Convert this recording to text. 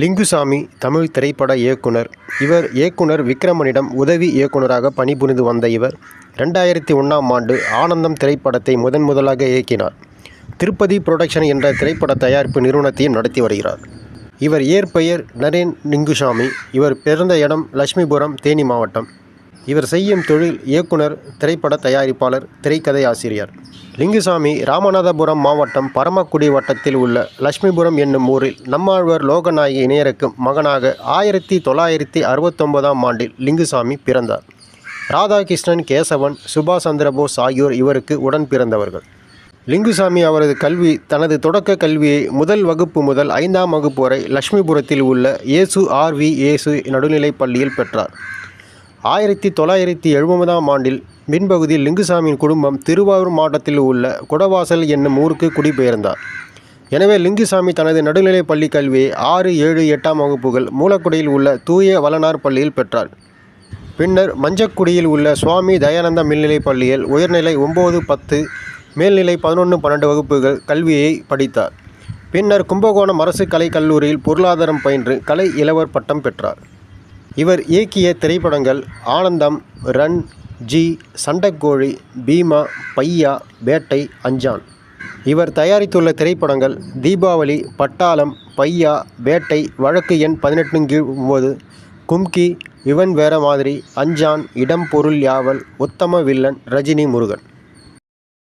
லிங்குசாமி தமிழ் திரைப்பட இயக்குனர். இவர் இயக்குனர் விக்ரமனிடம் உதவி இயக்குனராக பணிபுரிந்து வந்த இவர் ரெண்டாயிரத்தி ஒன்றாம் ஆண்டு ஆனந்தம் திரைப்படத்தை முதன் முதலாக இயக்கினார். திருப்பதி புரொடக்ஷன் என்ற திரைப்பட தயாரிப்பு நிறுவனத்தையும் நடத்தி வருகிறார். இவர் இயற்பெயர் நரேன் லிங்குசாமி இவர் பிறந்த இடம் லட்சுமிபுரம் தேனி மாவட்டம். இவர் செய்யும் தொழில் இயக்குனர் திரைப்பட தயாரிப்பாளர் திரைக்கதை ஆசிரியர். லிங்குசாமி ராமநாதபுரம் மாவட்டம் பரமக்குடி வட்டத்தில் உள்ள லட்சுமிபுரம் என்னும் ஊரில் நம்மாழ்வர் லோகநாயகி இணையருக்கும் மகனாக ஆயிரத்தி தொள்ளாயிரத்தி அறுபத்தொன்பதாம் ஆண்டில் லிங்குசாமி பிறந்தார். ராதாகிருஷ்ணன் கேசவன் சுபாஷ் சந்திரபோஸ் ஆகியோர் இவருக்கு உடன் பிறந்தவர்கள். லிங்குசாமி அவரது கல்வி தனது தொடக்க கல்வியை முதல் வகுப்பு முதல் ஐந்தாம் வகுப்பு வரை லட்சுமிபுரத்தில் உள்ள இயேசு ஆர் வி இயேசு நடுநிலைப் பள்ளியில் பெற்றார். ஆயிரத்தி தொள்ளாயிரத்தி எழுபதாம் ஆண்டில் மின்பகுதியில் லிங்குசாமியின் குடும்பம் திருவாரூர் மாவட்டத்தில் உள்ள குடவாசல் என்னும் ஊருக்கு குடிபெயர்ந்தார். எனவே லிங்குசாமி தனது நடுநிலைப் பள்ளி கல்வியை ஆறு ஏழு எட்டாம் வகுப்புகள் மூலக்குடியில் உள்ள தூய வளனார் பள்ளியில் பெற்றார். பின்னர் மஞ்சக்குடியில் உள்ள சுவாமி தயானந்தா மேல்நிலைப் பள்ளியில் உயர்நிலை ஒம்பது பத்து மேல்நிலை பதினொன்று பன்னெண்டு வகுப்புகள் கல்வியை படித்தார். பின்னர் கும்பகோணம் அரசு கலைக் கல்லூரியில் பொருளாதாரம் பயின்று கலை இளவர் பட்டம் பெற்றார். இவர் இயக்கிய திரைப்படங்கள் ஆனந்தம் ரன் ஜி சண்டைக்கோழி பீமா பையா வேட்டை அஞ்சான். இவர் தயாரித்துள்ள திரைப்படங்கள் தீபாவளி பட்டாளம் பையா வேட்டை வழக்கு எண் பதினெட்டு கீழ் ஒம்பது கும்கி இவன் வேற மாதிரி அஞ்சான் இடம் பொருள் யாவல் உத்தம வில்லன் ரஜினி முருகன்.